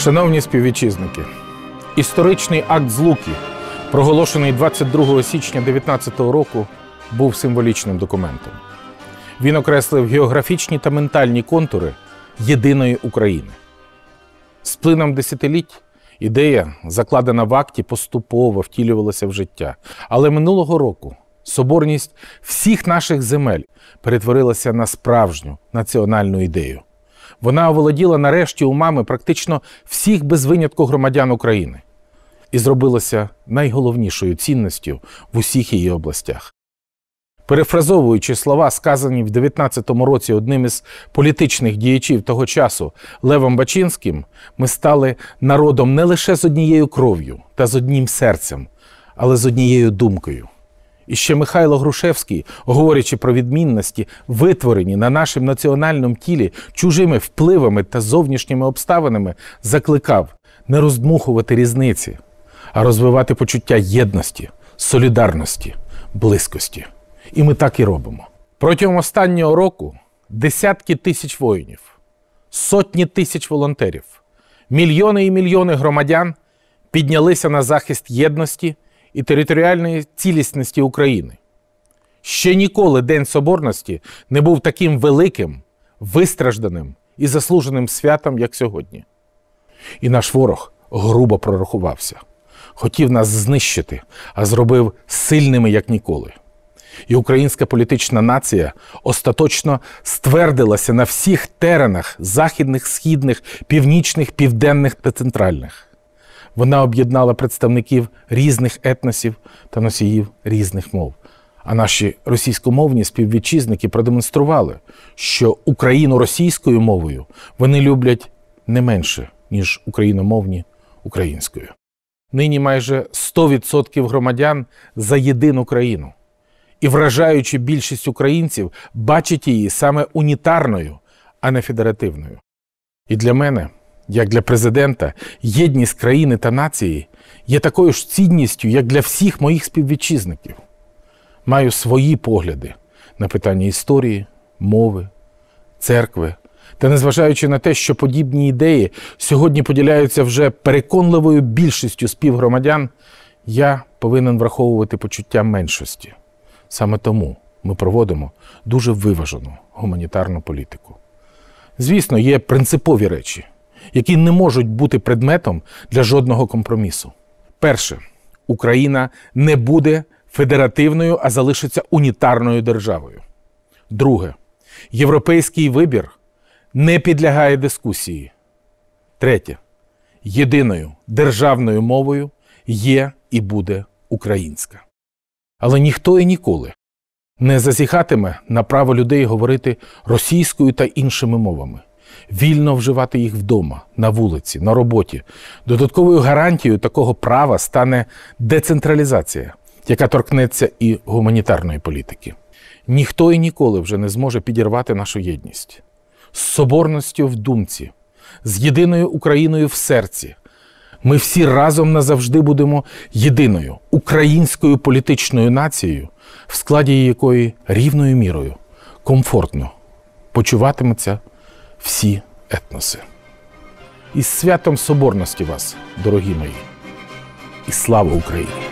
Шановні співвітчизники, історичний акт злуки, проголошений 22 січня 1919 року, був символічним документом. Він окреслив географічні та ментальні контури єдиної України. З плином десятиліть ідея, закладена в акті, поступово втілювалася в життя. Але минулого року соборність всіх наших земель перетворилася на справжню національну ідею. Вона оволоділа нарешті умами практично всіх без винятку громадян України і зробилася найголовнішою цінністю в усіх її областях. Перефразовуючи слова, сказані в 19-му році одним із політичних діячів того часу Левом Бачинським, ми стали народом не лише з однією кров'ю та з одним серцем, але з однією думкою. І ще Михайло Грушевський, говорячи про відмінності, витворені на нашому національному тілі чужими впливами та зовнішніми обставинами, закликав не роздмухувати різниці, а розвивати почуття єдності, солідарності, близькості. І ми так і робимо. Протягом останнього року десятки тисяч воїнів, сотні тисяч волонтерів, мільйони і мільйони громадян піднялися на захист єдності і територіальної цілісності України. Ще ніколи День Соборності не був таким великим, вистражданим і заслуженим святом, як сьогодні. І наш ворог грубо прорахувався, хотів нас знищити, а зробив сильними, як ніколи. І українська політична нація остаточно ствердилася на всіх теренах західних, східних, північних, південних та центральних. Вона об'єднала представників різних етносів та носіїв різних мов. А наші російськомовні співвітчизники продемонстрували, що Україну російською мовою вони люблять не менше, ніж україномовні українською. Нині майже 100% громадян за єдину країну. І вражаючи більшість українців, бачить її саме унітарною, а не федеративною. І для мене як для президента, єдність країни та нації є такою ж цінністю, як для всіх моїх співвітчизників. Маю свої погляди на питання історії, мови, церкви. Та незважаючи на те, що подібні ідеї сьогодні поділяються вже переконливою більшістю співгромадян, я повинен враховувати почуття меншості. Саме тому ми проводимо дуже виважену гуманітарну політику. Звісно, є принципові речі, які не можуть бути предметом для жодного компромісу. Перше, Україна не буде федеративною, а залишиться унітарною державою. Друге, європейський вибір не підлягає дискусії. Третє, єдиною державною мовою є і буде українська. Але ніхто і ніколи не зазіхатиме на право людей говорити російською та іншими мовами вільно вживати їх вдома, на вулиці, на роботі. Додатковою гарантією такого права стане децентралізація, яка торкнеться і гуманітарної політики. Ніхто і ніколи вже не зможе підірвати нашу єдність з соборністю в думці, з єдиною Україною в серці. Ми всі разом назавжди будемо єдиною українською політичною нацією, в складі якої рівною мірою комфортно почуватиметься всі етноси. Із святом Соборності вас, дорогі мої, і слава Україні!